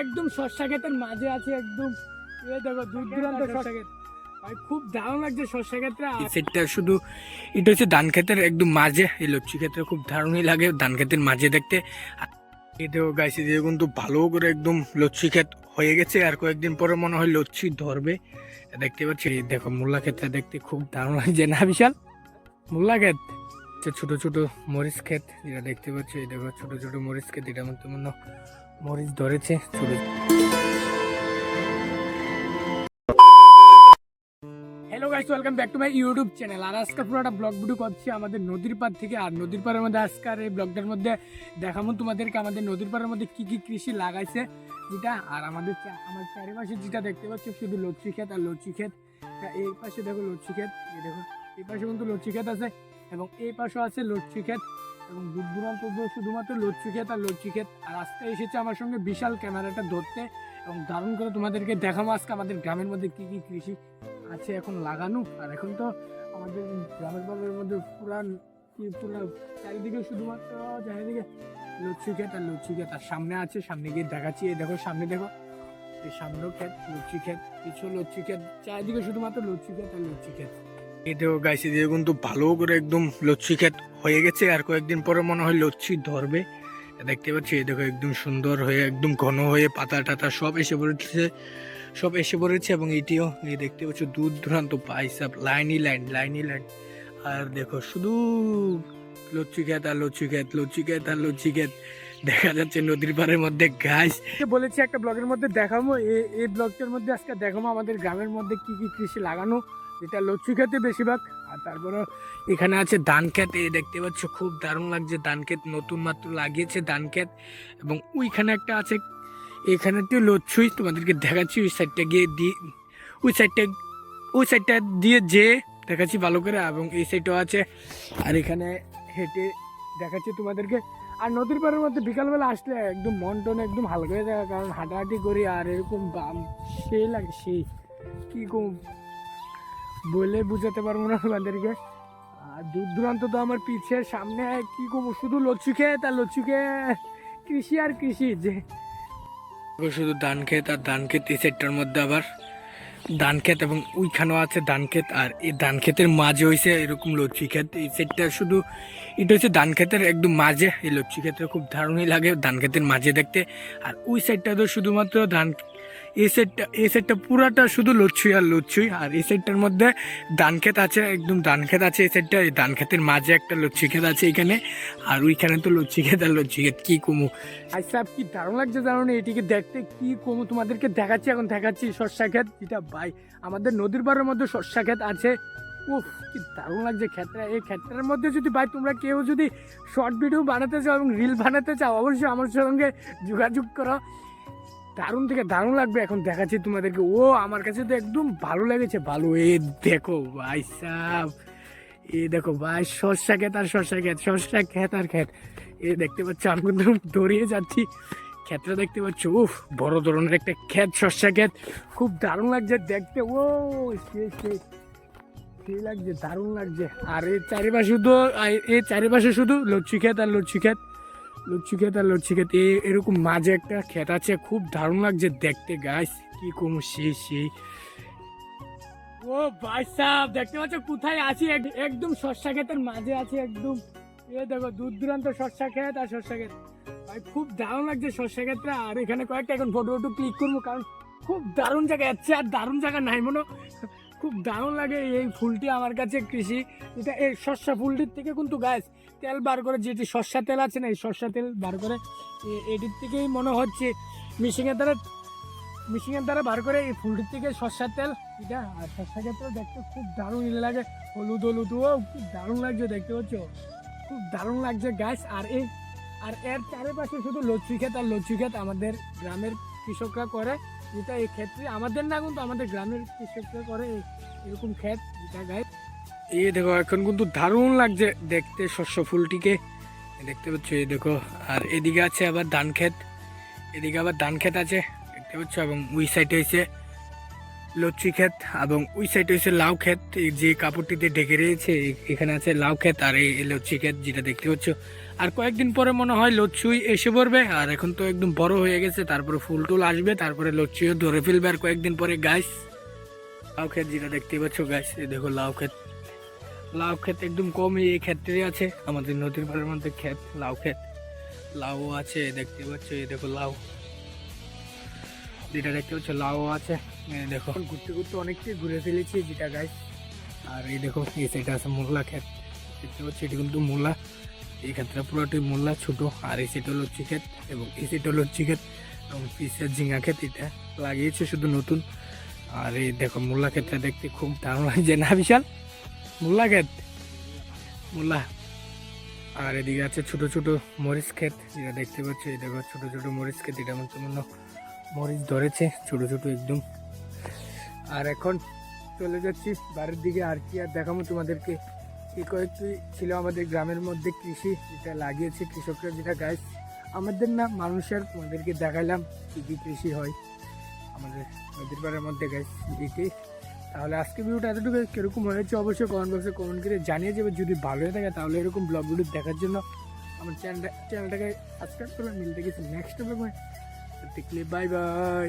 একদম শস্যা ক্ষেতের মাঝে আছে একদম। এ দেখো দূর দূরান্ত শস্যা ক্ষেত। ভাই খুব দারুণ লাগছে শস্যা ক্ষেত্রে এই সেটটা শুধু এটা হচ্ছে ধান ক্ষেতের একদম মাঝে। এই লচ্ছি ক্ষেত্রে খুব দারুণই লাগে ধান ক্ষেতের মাঝে দেখতে। এটাও গাইছে দিয়ে কিন্তু ভালো করে একদম লচ্ছি ক্ষেত হয়ে গেছে। আর কয়েকদিন পরে মনে হয় লচ্ছি ধরবে। দেখতে পাচ্ছি দেখো মূল্লা ক্ষেতটা দেখতে খুব দারুণ লাগছে। না বিশাল? মূল্লা ক্ষেত? হচ্ছে ছোট ছোট মরিচ ক্ষেত যেটা দেখতে পাচ্ছি, এই দেখো ছোট ছোট মরিচ ক্ষেত, এটা মধ্যে মনে মরিচ ধরেছে, ছোট hello guys welcome back to my YouTube channel আর আজকে পুরো একটা ব্লগ ভিডিও করছি আমাদের নদীর পাড় থেকে। আর নদীর পাড়ের মধ্যে আজকের এই ব্লগটার মধ্যে দেখাবো তোমাদেরকে আমাদের নদীর পাড়ের মধ্যে কি কি কৃষি লাগাইছে যেটা। আর আমাদের আমার চারিপাশে যেটা দেখতে পাচ্ছ, শুধু লচ্ছি ক্ষেত আর লচ্ছি ক্ষেত। এই পাশে দেখো লচ্ছি ক্ষেত, এই দেখো, এই পাশে কিন্তু লচ্ছি ক্ষেত আছে। এবং এই পাশেও আছে লচ্ছি ক্ষেত এবং দূর দূরান্ত শুধুমাত্র লচ্ছি ক্ষেত আর লচ্ছি ক্ষেত। আর আজকে এসেছে আমার সঙ্গে বিশাল ক্যামেরাটা ধরতে এবং দারুণ করে তোমাদেরকে দেখাবো আজকে আমাদের গ্রামের মধ্যে কি কি কৃষি আছে এখন লাগানো। আর এখন তো আমাদের গ্রামের বাংলার মধ্যে পুরান চারিদিকে শুধুমাত্র চারিদিকে লচ্ছি ক্ষেত আর লচ্ছি ক্ষেত। আর সামনে আছে, সামনে গিয়ে দেখাচ্ছি। এই দেখো, সামনে দেখো, এই সামনেও ক্ষেত, লচ্ছি ক্ষেত কিছু লচ্ছি ক্ষেত, চারিদিকে শুধুমাত্র লচ্ছি ক্ষেত আর লচ্ছি ক্ষেত। এটাও গাইছে দিয়ে কিন্তু ভালো করে একদম লচ্ছি ক্ষেত হয়ে গেছে। আর কয়েকদিন পরে মনে হয় লচ্ছি ধরবে। দেখতে পাচ্ছি, এই দেখো একদম সুন্দর হয়ে, একদম ঘন হয়ে পাতা টাতা সব এসে পড়েছে। সব এসে পড়েছে এবং এটিও এই দেখতে পাচ্ছ, দূর দূরান্ত পাইসাপ লাইনই লাইন লাইনই লাইন আর দেখো শুধু লচ্ছি ক্ষেত আর লচ্ছি ক্ষেত, লচ্ছি খেত আর লচ্ছি খেত দেখা যাচ্ছে নদীর পাড়ের মধ্যে গাছ বলেছি একটা ব্লগের মধ্যে দেখাবো। এই ব্লগটার মধ্যে আজকে দেখাবো আমাদের গ্রামের মধ্যে কি কি কৃষি লাগানো যেটা লচ্ছি খেতে বেশিরভাগ। আর তারপরে এখানে আছে ধান ক্ষেত, এই দেখতে পাচ্ছ, খুব দারুণ লাগছে ধান ক্ষেত, নতুন মাত্র লাগিয়েছে ধান ক্ষেত। এবং ওইখানে একটা আছে, এখানে তো লচ্ছুই তোমাদেরকে দেখাচ্ছি, ওই সাইডটা গিয়ে দিয়ে ওই সাইডটা ওই সাইডটা দিয়ে যে, দেখাচ্ছি ভালো করে, এবং এই সাইডটাও আছে। আর এখানে হেঁটে দেখাচ্ছি তোমাদেরকে। আর নদীর পাড়ের মধ্যে বিকালবেলা আসলে একদম মন টন একদম হালকা হয়ে যায়, কারণ হাঁটাহাঁটি করি, আর এরকম বাম, সেই লাগে, সেই, কি কম বলে বুঝাতে পারব না তোমাদেরকে। আর দূর দূরান্ত তো আমার পিছে সামনে, কি করব? শুধু লচ্ছু খেয়ে তার লচ্ছু খেয়ে কৃষি আর কৃষি, যে। শুধু ধান ক্ষেত আর ধান ক্ষেত এই সাইডটার মধ্যে আবার। ধান ক্ষেত এবং ওইখানেও আছে ধান ক্ষেত আর এই ধান ক্ষেতের মাঝে হয়েছে এরকম লচ্ছি ক্ষেত এই সাইডটা শুধু এটা হচ্ছে ধান ক্ষেতের একদম মাঝে। এই লচ্ছি ক্ষেত্রে খুব দারুণই লাগে ধান ক্ষেতের মাঝে দেখতে। আর ওই সাইডটা তো শুধুমাত্র ধান এই সেটটা এই সাইডটা পুরাটা শুধু লচ্ছুই আর লচ্ছুই। আর এই সাইডটার মধ্যে ধান ক্ষেত আছে, একদম ধান ক্ষেত আছে এই সাইডটা এই ধান ক্ষেতের মাঝে একটা লচ্ছি ক্ষেত আছে এখানে। আর ওইখানে তো লচ্ছি ক্ষেত আর লচ্ছি ক্ষেত, কি কমু? আচ্ছা কি দারুণ লাগছে দারুণ এটিকে দেখতে কি কম? তোমাদেরকে দেখাচ্ছি এখন, দেখাচ্ছি শস্যা ক্ষেত। যেটা ভাই, আমাদের নদীর পাড়ের মধ্যে শস্যা ক্ষেত আছে। উফ, কি দারুণ লাগছে ক্ষেতটা। এই ক্ষেতটার মধ্যে যদি ভাই, তোমরা কেউ যদি শর্ট ভিডিও বানাতে চাও এবং রিল বানাতে চাও, অবশ্যই আমার সঙ্গে যোগাযোগ করো। দারুণ থেকে দারুণ লাগবে। এখন দেখাচ্ছি তোমাদেরকে। ও, আমার কাছে তো একদম ভালো লেগেছে। ভালো। এ দেখো, ভাই সাহ এ দেখো, ভাই শস্যা ক্ষেত আর শস্যা ক্ষেত শস্যা ক্ষেত আর ক্ষেত এ দেখতে পাচ্ছ, আমি কিন্তু দৌড়িয়ে যাচ্ছি। ক্ষেতটা দেখতে পাচ্ছ, উফ, বড় ধরনের একটা ক্ষেত শস্যা ক্ষেত খুব দারুণ লাগছে দেখতে। ও, সে সে লাগছে, দারুণ লাগছে। আর এর চারিপাশে শুধু এর চারিপাশে শুধু লচ্ছি ক্ষেত আর লচ্ছি ক্ষেত লচ্ছি ক্ষেত আর ক্ষেত এ এরকম মাঝে একটা ক্ষেত আছে, খুব দারুণ লাগছে দেখতে গাছ কি কম সেই সেই ও ভাই সাহেব, দেখতে পাচ্ছ কোথায় আছি? এক- একদম শস্যা ক্ষেতের মাঝে আছি একদম। এ দেখো, দূর দূরান্ত শস্যা ক্ষেত আর শস্যা ক্ষেত। ভাই, খুব দারুণ লাগছে শস্যা ক্ষেত্রে আর এখানে কয়েকটা এখন ফটো ফটো ক্লিক করব, কারণ খুব দারুণ জায়গা যাচ্ছে আর দারুণ জায়গা নাই, মনে। খুব দারুণ লাগে এই ফুলটি আমার কাছে কৃষি। এটা এই শস্যা ফুলটির থেকে কিন্তু গাছ তেল বার করে যেটি শস্যা তেল আছে না, এই শস্যা তেল বার করে এটির থেকেই মনে হচ্ছে। মিশিংয়ের দ্বারা মিশিংয়ের দ্বারা বার করে এই ফুলটির থেকে শস্যার তেল। এটা আর শস্যা ক্ষেত্রে দেখতে খুব দারুণ লাগে। হলুদ হলুদ ও খুব দারুণ লাগছে দেখতে পাচ্ছ? খুব দারুণ লাগছে গাছ আর এই আর এর চারিপাশে শুধু লচ্ছি ক্ষেত আর লচ্ছি ক্ষেত আমাদের গ্রামের কৃষকরা করে। যেটা এই ক্ষেত্রে আমাদের না কিন্তু আমাদের গ্রামের কৃষকরা করে এরকম ক্ষেত যেটা গায়ে এই দেখো, এখন কিন্তু দারুণ লাগছে দেখতে শস্য ফুলটিকে। দেখতে পাচ্ছ, এই দেখো, আর এদিকে আছে আবার ধান ক্ষেত। এদিকে আবার ধান ক্ষেত আছে, দেখতে পাচ্ছ, এবং ওই সাইডে হয়েছে লচ্ছি ক্ষেত এবং ওই সাইডে হচ্ছে লাউ ক্ষেত। যে কাপড়টিতে ঢেকে রয়েছে এখানে আছে লাউ ক্ষেত আর এই লচ্ছি ক্ষেত যেটা দেখতে পাচ্ছ। আর কয়েকদিন পরে মনে হয় লচ্ছুই এসে পড়বে। আর এখন তো একদম বড় হয়ে গেছে, তারপরে ফুল টুল আসবে, তারপরে লচ্ছিও ধরে ফেলবে। আর কয়েকদিন পরে গাছ লাউ ক্ষেত যেটা দেখতে পাচ্ছ গাছ দেখো লাউ ক্ষেত। লাউ ক্ষেত একদম কমই এই ক্ষেত্রে আছে, আমাদের নদীর পাড়ের মধ্যে ক্ষেত, লাউ ক্ষেত। লাউ আছে, দেখতে পাচ্ছ এই দেখো লাউ। যেটা দেখতে পাচ্ছ লাউ আছে। দেখো। ঘুরতে ঘুরতে অনেকটাই ঘুরে ফেলেছি যেটা গাছ আর এই দেখো, এই সাইডে আছে মোল্লা ক্ষেত। দেখতে পাচ্ছি এটি কিন্তু মোল্লা। এই ক্ষেতটা পুরোটি মোল্লা, ছোট। আর এই সাইড হলো ক্ষেত, এবং এই সাইড হলো ক্ষেত, এবং পিসের ঝিঙা ক্ষেত, এটা লাগিয়েছে শুধু নতুন। আর এই দেখো, মোল্লা ক্ষেতটা দেখতে খুব দারুণ লাগছে না, বিশাল? মোল্লা ক্ষেত। মোল্লা। আর এদিকে আছে ছোট ছোট মরিচ ক্ষেত, যেটা দেখতে পাচ্ছি দেখো, ছোট ছোট মরিচ ক্ষেত, এটা মনে মরিচ ধরেছে, ছোট ছোট একদম। আর এখন চলে যাচ্ছি বাড়ির দিকে। আর কি আর দেখাবো তোমাদেরকে। এই কয়েকটি ছিল আমাদের গ্রামের মধ্যে কৃষি যেটা লাগিয়েছে কৃষকরা যেটা গাছ। আমাদের না মানুষের, তোমাদেরকে দেখালাম কী কী কৃষি হয়। আমাদের নদীর পাড়ের মধ্যে গাছ এটি তাহলে আজকে ভিডিওটা এতটুকু। কীরকম হয়েছে অবশ্যই কমেন্ট বক্সে কমেন্ট করে জানিয়ে যাবে। যদি ভালো হয়ে থাকে তাহলে এরকম ব্লগ ভিডিও দেখার জন্য আমার চ্যানেলটা চ্যানেলটাকে সাবস্ক্রাইব করবে। মিলতে গেছি নেক্সট দেখলে বাই বাই